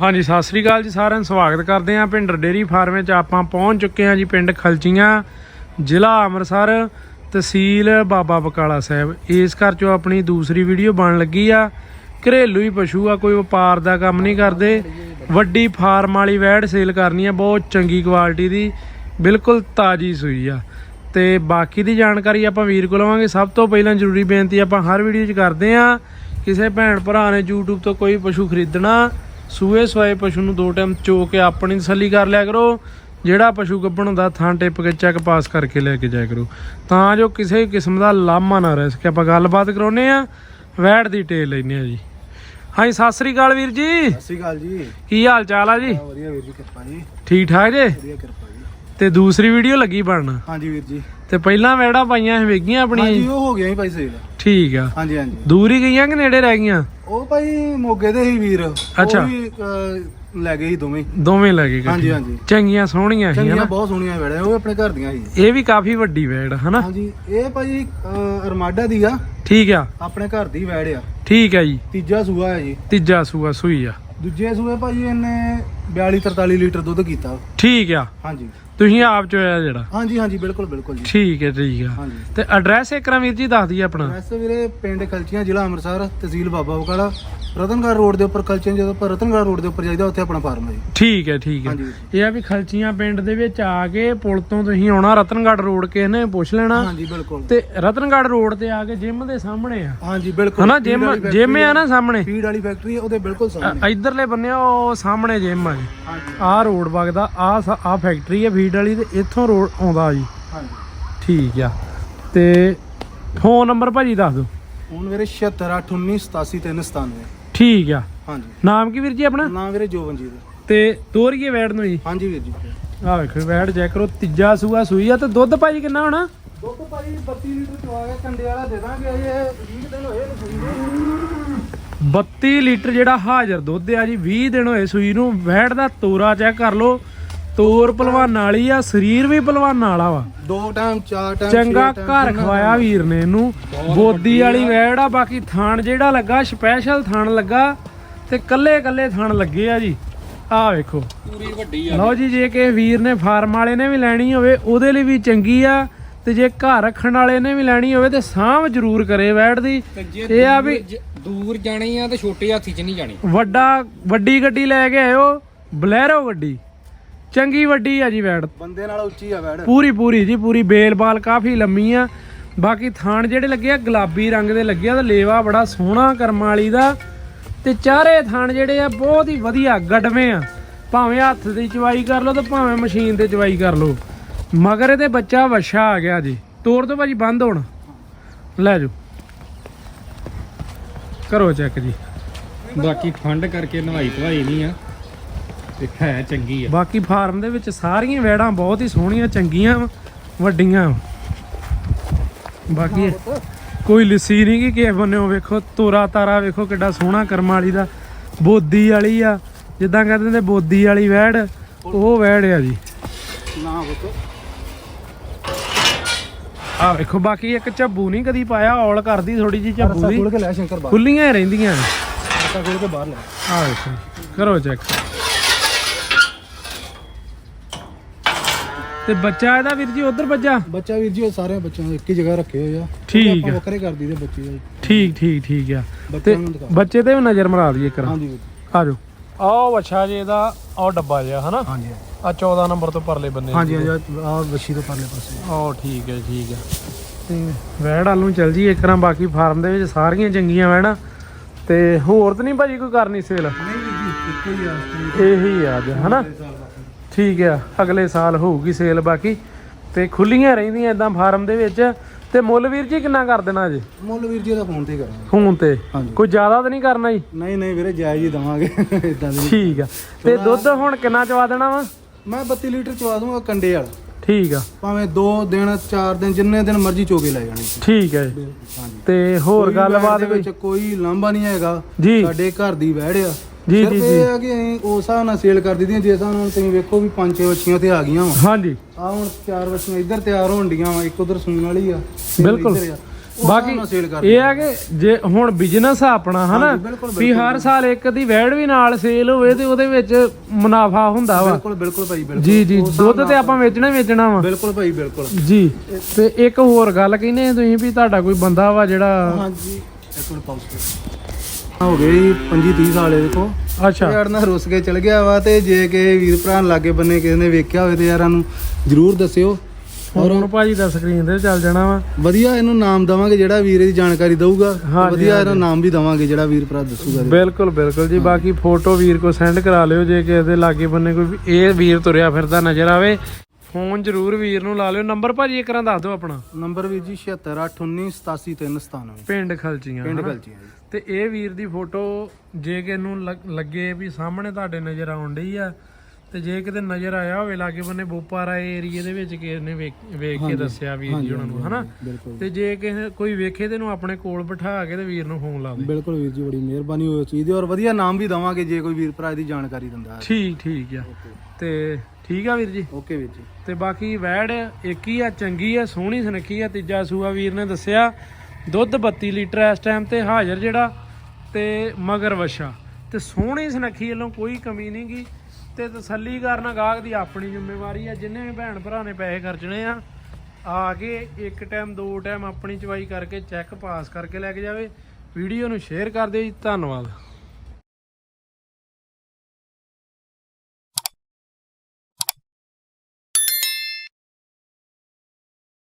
ਹਾਂਜੀ, ਸਤਿ ਸ੍ਰੀ ਅਕਾਲ ਜੀ ਸਾਰਿਆਂ ਨੂੰ। ਸਵਾਗਤ ਕਰਦੇ ਹਾਂ ਪਿੰਡ ਡੇਰੀ ਫਾਰਮ ਵਿੱਚ। ਆਪਾਂ ਪਹੁੰਚ ਚੁੱਕੇ ਹਾਂ ਜੀ ਪਿੰਡ ਖਲਚੀਆਂ ਜ਼ਿਲ੍ਹਾ ਅੰਮ੍ਰਿਤਸਰ ਤਹਿਸੀਲ ਬਾਬਾ ਬਕਾਲਾ ਸਾਹਿਬ। ਇਸ ਘਰ ਚੋਂ ਆਪਣੀ ਦੂਸਰੀ ਵੀਡੀਓ ਬਣ ਲੱਗੀ ਆ। ਘਰੇਲੂ ਹੀ ਪਸ਼ੂ ਆ, ਕੋਈ ਵਪਾਰ ਦਾ ਕੰਮ ਨਹੀਂ ਕਰਦੇ। ਵੱਡੀ ਫਾਰਮ ਵਾਲੀ ਵੈੜ ਸੇਲ ਕਰਨੀ ਆ, ਬਹੁਤ ਚੰਗੀ ਕੁਆਲਿਟੀ ਦੀ, ਬਿਲਕੁਲ ਤਾਜੀ ਸੂਈ ਆ। ਤੇ ਬਾਕੀ ਦੀ ਜਾਣਕਾਰੀ ਆਪਾਂ ਵੀਰ ਕੋਲ ਲਵਾਂਗੇ। ਸਭ ਤੋਂ ਪਹਿਲਾਂ ਜ਼ਰੂਰੀ ਬੇਨਤੀ ਆਪਾਂ ਹਰ ਵੀਡੀਓ 'ਚ ਕਰਦੇ ਆ ਕਿਸੇ ਭੈਣ ਭਰਾ ਨੇ YouTube ਤੋਂ ਕੋਈ ਪਸ਼ੂ ਖਰੀਦਣਾ ਸੂਏ ਸਵਾਏ ਪਸ਼ੂ ਨੂੰ ਦੋ ਟਾਈਮ ਚੋ ਕੇ ਆਪਣੀ ਤਸੱਲੀ ਕਰ ਲਿਆ ਕਰੋ। ਜਿਹੜਾ ਪਸ਼ੂ ਗੱਭਣ ਹੁੰਦਾ ਥਾਂ ਟਿੱਪ ਕੇ ਚੈੱਕ ਪਾਸ ਕਰਕੇ ਲੈ ਕੇ ਜਾਇਆ ਕਰੋ। ਤਾਂ ਜੋ ਕਿਸੇ ਕਿਸਮ ਦਾ ਲਾਮਾ ਨਾ ਰਹਿ ਸਕੇ। ਆਪਾਂ ਗੱਲਬਾਤ ਕਰਾਉਨੇ ਆ ਵੈੜ ਦੀ ਟੇਲ ਲੈਨੇ ਆ ਜੀ। ਹਾਂਜੀ ਸਤਿ ਸ੍ਰੀ ਅਕਾਲ ਵੀਰ ਜੀ। ਸਤਿ ਸ਼੍ਰੀ ਅਕਾਲ ਜੀ। ਕੀ ਹਾਲ ਚਾਲ ਆ ਜੀ? ਵਧੀਆ ਵੀਰ ਜੀ ਕਿਰਪਾ ਜੀ। ਠੀਕ ਠਾਕ ਜੇ? ਵਧੀਆ ਕਿਰਪਾ ਜੀ। ਤੇ ਦੂਸਰੀ ਵੀਡੀਓ ਲੱਗੀ ਬਣਨ? ਹਾਂਜੀ ਵੀਰ ਜੀ। ਤੇ ਪਹਿਲਾਂ ਵੈੜਾਂ ਪਾਈਆਂ ਸੀ ਵੇਗੀਆਂ ਆਪਣੀਆਂ? ਹਾਂਜੀ? ਉਹ ਹੋ ਗਿਆ ਜੀ ਭਾਈ ਸੇਲ। ਠੀਕ ਆ। ਹਾਂਜੀ ਹਾਂਜੀ। ਦੂਰ ਹੀ ਗਈਆਂ ਕਿ ਨੇੜੇ ਰਹਿ ਗਈਆਂ? ਉਹ ਭਾਈ ਮੋਗੇ ਦੇ ਹੀ ਵੀਰ। ਉਹ। ਵੀ, ਅਹ, ਲੈ ਗਏ ਸੀ ਦੋਵੇਂ। ਦੋਵੇਂ ਲੈ ਗਏ ਹਾਂਜੀ ਇਕੱਠੇ। ਹਾਂਜੀ। ਚੰਗੀਆਂ ਸੋਹਣੀਆਂ ਸੀ ਚੰਗੀਆਂ ਹਨਾ? ਬਹੁਤ ਸੋਹਣੀਆਂ ਵੜੇ ਉਹ ਆਪਣੇ ਘਰ ਦੀਆਂ ਸੀ। ਇਹ ਵੀ ਕਾਫੀ ਵੱਡੀ ਵੈੜ ਹਨਾ? ਹਾਂਜੀ ਇਹ ਭਾਈ ਅਰਮਾਡਾ ਦੀ ਆ। ਠੀਕ ਆ। ਆਪਣੇ ਘਰ ਦੀ ਵੈੜ ਆ। ਠੀਕ ਆ ਜੀ। ਤੀਜਾ ਸੂਆ ਹੈ ਜੀ। ਤੀਜਾ ਸੂਆ ਸੂਈ ਆ। ਦੂਜੇ ਸੂਏ ਭਾਈ ਇਹਨੇ 42 43 ਲੀਟਰ ਦੁੱਧ ਕੀਤਾ। ਠੀਕ ਆ। ਹਾਂਜੀ। ਤੁਸੀਂ ਆਪ ਚੋਇਆ ਜਿਹੜਾ? ਹਾਂਜੀ ਹਾਂਜੀ ਬਿਲਕੁਲ ਬਿਲਕੁਲ ਜੀ। ਠੀਕ ਹੈ ਠੀਕ ਆ ਹਾਂਜੀ। ਤੇ ਐਡਰੈਸ ਇੱਕ ਵਾਰ ਜੀ ਦੱਸ ਦਈਏ ਆਪਣਾ। ਵੈਸੇ ਵੀਰੇ ਪਿੰਡ ਕਲਚੀਆਂ ਜ਼ਿਲ੍ਹਾ ਅੰਮ੍ਰਿਤਸਰ ਤਹਿਸੀਲ ਬਾਬਾ ਬਕਾਲਾ ਰਤਨਗੜ੍ਹ ਰੋਡ ਦੇ ਉੱਪਰ ਕਲਚੀਆਂ ਜਦੋਂ ਆਪਾਂ ਰਤਨਗੜ੍ਹ ਰੋਡ ਦੇ ਉੱਪਰ ਜਾਈਦਾ ਉੱਥੇ ਆਪਣਾ ਫਾਰਮ ਹੈ ਜੀ। ਠੀਕ ਹੈ ਠੀਕ ਹੈ। ਹਾਂਜੀ। ਇਹ ਆ ਵੀ ਖਲਚੀਆਂ ਪਿੰਡ ਦੇ ਵਿੱਚ ਆ ਕੇ ਪੁਲ ਤੋਂ ਤੁਸੀਂ ਆਉਣਾ ਰਤਨਗੜ੍ਹ ਰੋਡ ਕੇ ਨੇ ਪੁੱਛ ਲੈਣਾ। ਹਾਂਜੀ ਬਿਲਕੁਲ। ਤੇ ਰਤਨਗੜ੍ਹ ਰੋਡ ਤੇ ਆ ਕੇ ਜਿਮ ਦੇ ਸਾਹਮਣੇ ਆ। ਹਾਂਜੀ ਬਿਲਕੁਲ। ਹਨਾ ਜਿਮ ਜਿਮ ਆ ਨਾ ਸਾਹਮਣੇ। ਫੀਡ ਵਾਲੀ ਫੈਕਟਰੀ ਹੈ ਉਹਦੇ ਬਿਲਕੁਲ ਸਾਹਮਣੇ। ਇਧਰਲੇ ਬੰਨੇ ਉਹ ਸਾਹਮਣੇ ਜਿਮ ਆ ਜੀ। ਹਾਂਜੀ। ਆਹ ਰੋਡ ਵਗਦਾ ਆ ਆ ਫੈਕਟਰੀ ਹੈ ਫੀਡ ਵਾਲੀ ਤੇ ਇੱਥੋਂ ਰੋਡ ਆਉਂਦਾ ਜੀ। ਹਾਂਜੀ। ਠੀਕ ਆ। ਤੇ ਫੋਨ ਨੰਬਰ ਭਾਜੀ ਦੱਸ ਦਿਓ। ਹੁਣ ਵੀਰੇ 7681987397 ਠੀਕ ਆ। ਹਾਂਜੀ। ਨਾਮ ਕੀ ਵੀਰ ਜੀ ਆਪਣਾ? ਨਾਮ ਵੀਰੇ ਜੋਵਨਜੀਤ ਤੇ ਤੋਰੀਏ ਵੈੜ ਨੂੰ ਜੀ। ਹਾਂਜੀ ਵੀਰ ਜੀ। ਆ ਵੇਖੋ ਵੈੜ ਚੈੱਕ ਕਰੋ ਤੀਜਾ ਸੂਆ ਸੂਈ ਆ ਤੇ ਦੁੱਧ ਭਾਜੀ ਕਿੰਨਾ ਹੋਣਾ? ਦੁੱਧ ਭਾਜੀ 32 ਲੀਟਰ ਚਵਾ ਕੇ ਕੰਡੇ ਵਾਲਾ ਦੇ ਦਾਂਗੇ ਇਹ 20 ਦਿਨ ਹੋਏ ਨੇ 32 ਲੀਟਰ ਜਿਹੜਾ ਹਾਜ਼ਰ ਦੁੱਧ ਆ ਜੀ 20 ਦਿਨ ਹੋਏ ਸੂਈ ਨੂੰ। ਵੈੜ ਦਾ ਤੋਰਾ ਚੈੱਕ ਕਰ ਲਓ। ਤੋਰ ਪਹਿਲਵਾਨ ਵਾਲੀ ਆ ਸਰੀਰ ਵੀ ਪਹਿਲਵਾਨ ਵਾਲਾ ਵਾ। ਦੋ ਟਾਈਮ ਚਾਰ ਟਾਈਮ ਚੰਗਾ ਘਰ ਖਵਾਇਆ ਵੀਰ ਨੇ ਇਹਨੂੰ। ਬੋਦੀ ਵਾਲੀ ਵੈੜ ਆ ਬਾਕੀ ਥਾਣ ਜਿਹੜਾ ਲੱਗਾ ਸਪੈਸ਼ਲ ਥਾਣ ਲੱਗਾ ਤੇ ਕੱਲੇ ਕੱਲੇ ਥਾਣ ਲੱਗੇ ਆ ਜੀ। ਆਹ ਵੇਖੋ। ਪੂਰੀ ਵੱਡੀ ਲਓ ਜੀ ਜੇ ਕਿ ਵੀਰ ਨੇ ਫਾਰਮ ਵਾਲੇ ਨੇ ਵੀ ਲੈਣੀ ਹੋਵੇ ਉਹਦੇ ਲਈ ਵੀ ਚੰਗੀ ਆ। ਤੇ ਜੇ ਘਰ ਰੱਖਣ ਵਾਲੇ ਨੇ ਵੀ ਲੈਣੀ ਹੋਵੇ ਤੇ ਸਾਂਭ ਜ਼ਰੂਰ ਕਰੇ ਵੈੜ ਦੀ। ਇਹ ਆ ਵੀ ਦੂਰ ਜਾਣੀ ਆ ਤੇ ਛੋਟੇ ਹਾਥੀ ਚ ਨਹੀਂ ਜਾਣੀ। ਵੱਡਾ ਵੱਡੀ ਗੱਡੀ ਲੈ ਕੇ ਆਇਓ ਬਲੈਰੋ ਗੱਡੀ। ਚੰਗੀ ਵੱਡੀ ਆ ਜੀ ਵੈੜ। ਬੰਦੇ ਨਾਲ ਉੱਚੀ ਆ ਵੈੜ। ਪੂਰੀ ਪੂਰੀ ਜੀ ਪੂਰੀ ਬੇਲ-ਬਾਲ ਕਾਫੀ ਲੰਮੀ ਆ। ਬਾਕੀ ਥਾਣ ਜਿਹੜੇ ਲੱਗੇ ਆ ਗੁਲਾਬੀ ਰੰਗ ਦੇ ਲੱਗੇ ਆ ਤੇ ਲੇਵਾ ਬੜਾ ਸੋਹਣਾ ਕਰਮ ਵਾਲੀ ਦਾ। ਤੇ ਚਾਰੇ ਥਾਣ ਜਿਹੜੇ ਆ ਬਹੁਤ ਹੀ ਵਧੀਆ ਗੱਡਵੇਂ ਆ। ਭਾਵੇਂ ਹੱਥ ਦੀ ਚਵਾਈ ਕਰ ਲਓ ਤੇ ਭਾਵੇਂ ਮਸ਼ੀਨ ਤੇ ਚਵਾਈ ਕਰ ਲਓ। ਮਗਰ ਇਹਦੇ ਬੱਚਾ ਵਛਾ ਆ ਗਿਆ ਜੀ। ਤੋੜ ਦੋ ਭਾਜੀ ਬੰਦ ਹੋਣ। ਲੈ ਜਾਓ। ਕਰੋ ਚੈੱਕ ਜੀ। ਬਾਕੀ ਠੰਡ ਕਰਕੇ ਨਵਾਈ ਧਵਾਈ ਨਹੀਂ ਆ। ਤੇ ਹੈ ਚੰਗੀ ਆ। ਬਾਕੀ ਫਾਰਮ ਦੇ ਵਿੱਚ ਸਾਰੀਆਂ ਵੈੜਾਂ ਬਹੁਤ ਹੀ ਸੋਹਣੀਆਂ ਚੰਗੀਆਂ ਵੱਡੀਆਂ। ਬਾਕੀ ਕੋਈ ਲਿੱਸੀ ਨਹੀਂ ਕਿ ਕਿਸੇ ਬੰਨਿਓ ਵੇਖੋ ਤੋਰਾ ਤਾਰਾ ਵੇਖੋ ਕਿੱਡਾ ਸੋਹਣਾ ਕਰਮ ਵਾਲੀ ਦਾ। ਬੋਦੀ ਵਾਲੀ ਆ ਜਿੱਦਾਂ ਕਹਿੰਦੇ ਨੇ ਬੋਦੀ ਵਾਲੀ ਵੈੜ ਉਹ ਵੈੜ ਆ ਜੀ। ਨਾ ਬੁੱਤ ਆ ਵੇਖੋ ਬਾਕੀ ਇੱਕ ਝੱਬੂ ਨਹੀਂ ਕਦੀ ਪਾਇਆ ਔਲ ਕਰਦੀ ਥੋੜੀ ਜੀ ਝੱਬੂ ਦੀ। ਖੋਲ ਕੇ ਲੈ ਸ਼ੰਕਰ ਬਾਹਰ ਖੁੱਲੀਆਂ ਹੀ ਰਹਿੰਦੀਆਂ ਰਸਾ ਖੋਲ ਕੇ ਬਾਹਰ ਲੈ। ਆ ਵੇਖੋ ਕਰੋ ਚੈੱਕ ਤੇ ਬੱਚਾ ਇਹਦਾ ਵੀਰ ਜੀ ਉਧਰ ਬੱਜਾ ਬੱਚਾ ਵੀਰ ਜੀ ਉਹ ਸਾਰੇ ਬੱਚਿਆਂ ਨੂੰ ਇੱਕ ਹੀ ਜਗ੍ਹਾ ਰੱਖੇ ਹੋਏ ਆ। ਠੀਕ ਆਪਾਂ ਆ। ਵੱਖਰੇ ਕਰ ਦਈਦੇ ਬੱਚੇ ਜੀ ਠੀਕ ਠੀਕ ਠੀਕ ਆ। ਤੇ ਬੱਚਿਆਂ ਨੂੰ ਦਿਖਾ। ਬੱਚੇ ਤੇ ਵੀ ਨਜ਼ਰ ਮਰਾ ਦਈਏ ਕਰ ਹਾਂਜੀ ਵੀਰ ਜੀ। ਆ ਜਾਓ। ਆਹ ਅੱਛਾ ਜੀ ਇਹਦਾ ਆਹ ਡੱਬਾ ਜਿਹਾ ਹਨਾ? ਹਾਂਜੀ। ਆ 14 ਨੰਬਰ ਤੋਂ ਪਰਲੇ ਬੰਨੇ ਹਾਂਜੀ ਹਾਂਜੀ ਆ ਬੱਛੀ ਤੋਂ ਪਰਲੇ ਪਾਸੇ। ਆਹ ਠੀਕ ਹੈ ਠੀਕ ਹੈ। ਤੇ ਵੈੜ ਵੱਲ ਨੂੰ ਚੱਲ ਜੀ ਇੱਕ ਤਰ੍ਹਾਂ ਬਾਕੀ ਫਾਰਮ ਦੇ ਵਿੱਚ ਸਾਰੀਆਂ ਚੰਗੀਆਂ ਵੈੜਾਂ ਤੇ ਹੋਰ ਤਾਂ ਨਹੀਂ ਭਾਜੀ ਕੋਈ ਕਰਨੀ ਸੇਲ? ਨਹੀਂ ਵੀਰ ਜੀ ਇੱਕੋ ਹੀ ਆ ਇਹੀ ਆ ਅੱਜ ਹਨਾ? ਠੀਕ ਆ ਅਗਲੇ ਸਾਲ ਹੋਊਗੀ ਸੇਲ ਬਾਕੀ। ਤੇ ਖੁੱਲੀਆਂ ਰਹਿੰਦੀਆਂ ਇਦਾਂ ਫਾਰਮ ਦੇ ਵਿੱਚ। ਤੇ ਮੁੱਲ ਵੀਰ ਜੀ ਕਿੰਨਾ ਕਰ ਦੇਣਾ ਜੀ? ਮੁੱਲ ਵੀਰ ਜੀ ਦਾ ਫੋਨ ਤੇ ਕਰਾਂਗੇ। ਫੋਨ ਤੇ? ਹਾਂਜੀ। ਕੋਈ ਜ਼ਿਆਦਾ ਤਾਂ ਨਹੀਂ ਕਰਨਾ ਜੀ? ਨਹੀਂ ਨਹੀਂ ਵੀਰੇ ਜਾਇਜ਼ ਹੀ ਦਵਾਂਗੇ। ਇਦਾਂ ਦੇ ਠੀਕ ਆ। ਤੇ ਦੁੱਧ ਹੁਣ ਕਿੰਨਾ ਚਵਾ ਦੇਣਾ ਵਾ? ਮੈਂ 32 ਲੀਟਰ ਚਵਾ ਦੂੰਗਾ ਕੰਡੇ ਵਾਲਾ। ਠੀਕ ਆ। ਭਾਵੇਂ 2 ਦਿਨ 4 ਦਿਨ ਜਿੰਨੇ ਦਿਨ ਮਰਜ਼ੀ ਚੋਗੇ ਲੈ ਜਾਣੇ। ਠੀਕ ਜੀ। ਹਾਂਜੀ। ਤੇ ਹੋਰ ਕੋਈ ਗੱਲਬਾਤ ਵੈੜ ਦੇ ਕੋਈ? ਵਿੱਚ ਕੋਈ ਲਾਂਭਾ ਨਹੀਂ ਹੈਗਾ। ਜੀ। ਸਾਡੇ ਘਰ ਦੀ ਆ। ਜੀ, ਸਿਰਫ ਜੀ, ਇਹ ਆ ਕਿ ਅਸੀਂ ਉਸ ਹਿਸਾਬ ਨਾਲ ਸੇਲ ਕਰ ਦਿੱਤੀਆਂ ਜੇ ਹਿਸਾਬ ਨਾਲ ਤੁਸੀਂ ਵੇਖੋ ਵੀ ਪੰਜ ਛੇ ਵੱਛੀਆਂ ਤੇ ਆ ਗਈਆਂ ਵਾ। ਹਾਂਜੀ। ਆ ਹੁਣ ਚਾਰ ਵੱਛੀਆਂ ਇੱਧਰ ਤਿਆਰ ਹੋਣ ਡੀਆਂ ਵਾ ਇੱਕ ਉਧਰ ਸੂਣ ਵਾਲੀ ਆ ਬਿਲਕੁਲ। ਇੱਧਰ ਆ। ਬਾਕੀ ਨਾਲ ਸੇਲ ਕਰ ਇਹ ਆ ਕਿ ਜੇ ਹੁਣ ਬਿਜ਼ਨਸ ਆ ਆਪਣਾ ਹਨਾ? ਬਿਲਕੁਲ, ਵੀ ਹਰ ਸਾਲ ਇੱਕ ਦੀ ਵੈੜ ਵੀ ਨਾਲ ਸੇਲ ਹੋਵੇ ਤੇ ਉਹਦੇ ਵਿੱਚ ਮੁਨਾਫਾ ਹੁੰਦਾ ਵਾ। ਬਿਲਕੁਲ ਬਿਲਕੁਲ ਭਾਈ ਬਿਲਕੁਲ। ਜੀ ਜੀ ਦੁੱਧ ਤੇ ਆਪਾਂ ਵੇਚਣਾ ਹੀ ਵੇਚਣਾ ਵਾ। ਬਿਲਕੁਲ ਭਾਈ ਬਿਲਕੁਲ। ਜੀ ਤੇ ਇੱਕ ਹੋਰ ਗੱਲ ਕਹਿੰਦੇ ਤੁਸੀਂ ਵੀ ਤੁਹਾਡਾ ਕੋਈ ਬੰਦਾ ਵਾ ਜਿਹੜਾ ਹਾਂਜੀ ਇੱਕ ਮਿੰਟ ਪਾਉਸ ਹੋ ਗਏ ਜੀ 25 30 ਸਾਲ ਇਹਦੇ ਕੋ ਅੱਛਾ। ਯਾਰ ਨਾਲ ਰੁੱਸ ਕੇ ਚਲ ਗਿਆ ਵਾ ਤੇ ਜੇ ਕਿ ਵੀਰ ਭਰਾ ਲਾਗੇ ਬੰਨੇ ਕਿਸੇ ਨੇ ਵੇਖਿਆ ਹੋਵੇ ਤੇ ਯਾਰਾਂ ਨੂੰ ਜਰੂਰ ਦੱਸਿਓ। ਹੁਣ ਭਾਜੀ ਦਾ ਸਕਰੀਨ ਤੇ ਚੱਲ ਜਾਣਾ ਵਾ। ਵਧੀਆ ਇਹਨੂੰ ਨਾਮ ਦਵਾਂਗੇ ਜਿਹੜਾ ਵੀਰ ਦੀ ਜਾਣਕਾਰੀ ਦਊਗਾ। ਵਧੀਆ ਇਹਨੂੰ ਨਾਮ ਵੀ ਦਵਾਂਗੇ ਜਿਹੜਾ ਵੀਰ ਭਰਾ ਦੱਸੂਗਾ। ਬਿਲਕੁਲ ਬਿਲਕੁਲ ਜੀ। ਬਾਕੀ ਫੋਟੋ ਵੀਰ ਕੋ ਸੈਂਡ ਕਰਾ ਲਿਓ ਜੇ ਕਿਸੇ ਦੇ ਲਾਗੇ ਬੰਨੇ ਕੋਈ ਇਹ ਵੀਰ ਤੁਰਿਆ ਫਿਰਦਾ ਨਜ਼ਰ ਆਵੇ। ਫੋਨ ਜ਼ਰੂਰ ਵੀਰ ਨੂੰ ਲਾ ਲਿਓ। ਨੰਬਰ ਭਾਜੀ ਇੱਕ ਰਾਂ ਦੱਸ ਦਿਓ ਆਪਣਾ। ਨੰਬਰ ਵੀਰ ਜੀ 7681987397 ਪਿੰਡ ਖਲਚੀਆਂ ਪਿੰਡ ਜੀ। ਤੇ ਇਹ ਵੀਰ ਦੀ ਫੋਟੋ ਜੇ ਕਿ ਨੂੰ ਲੱਗੇ ਵੀ ਸਾਹਮਣੇ ਤੁਹਾਡੇ ਨਜ਼ਰ ਆਉਣ ਡਈ ਆ ਤੇ ਜੇ ਕਿਤੇ ਨਜ਼ਰ ਆਇਆ ਹੋਵੇ ਲਾਗੇ ਬੰਨੇ ਬੋਪਾਰਾ ਏਰੀਏ ਦੇ ਵਿੱਚ ਕਿਸੇ ਨੇ ਵੇਖ ਕੇ ਦੱਸਿਆ ਵੀਰ ਜੀ ਉਹਨਾਂ ਨੂੰ ਹਨਾ? ਤੇ ਜੇ ਕਿਸੇ ਕੋਈ ਵੇਖੇ ਤੇ ਇਹਨੂੰ ਆਪਣੇ ਕੋਲ ਬਿਠਾ ਕੇ ਤੇ ਵੀਰ ਨੂੰ ਫੋਨ ਲਾ ਦੇ। ਬਿਲਕੁਲ ਵੀਰ ਜੀ ਬੜੀ ਮਿਹਰਬਾਨੀ ਹੋਈ ਚੀਜ਼ ਦੀ ਔਰ ਵਧੀਆ ਨਾਮ ਵੀ ਦਵਾਂਗੇ ਜੇ ਕੋਈ ਵੀਰ ਭਰਾ ਦੀ ਜਾਣਕਾਰੀ ਦਿੰਦਾ ਠੀਕ ਠੀਕ ਆ। ਤੇ ਠੀਕ ਆ ਵੀਰ ਜੀ? ਓਕੇ ਵੀਰ ਜੀ। ਤੇ ਬਾਕੀ ਵੈੜ ਇੱਕ ਹੀ ਆ ਚੰਗੀ ਆ ਸੋਹਣੀ ਸੁਨੱਖੀ ਆ ਤੀਜਾ ਸੂਆ ਵੀਰ ਨੇ ਦੱਸਿਆ ਦੁੱਧ 32 ਲੀਟਰ ਇਸ ਟਾਈਮ ਤੇ ਹਾਜ਼ਰ ਜਿਹੜਾ ਤੇ ਮਗਰ ਵਛਾ। ਤੇ ਸੋਹਣੀ ਸੁਨੱਖੀ ਵੱਲੋਂ ਕੋਈ ਕਮੀ ਨਹੀਂ ਗੀ ਤੇ ਤਸੱਲੀ ਕਰਨਾ ਗਾਹਕ ਦੀ ਆਪਣੀ ਜ਼ਿੰਮੇਵਾਰੀ ਆ ਜਿੰਨੇ ਵੀ ਭੈਣ ਭਰਾ ਨੇ ਪੈਸੇ ਖਰਚਣੇ ਆ ਆ ਕੇ ਇੱਕ ਟਾਈਮ ਦੋ ਟਾਈਮ ਆਪਣੀ ਚਵਾਈ ਕਰਕੇ ਚੈੱਕ ਪਾਸ ਕਰਕੇ ਲੈ ਕੇ ਜਾਵੇ। ਵੀਡੀਓ ਨੂੰ ਸ਼ੇਅਰ ਕਰ ਦਿਓ ਜੀ। ਧੰਨਵਾਦ।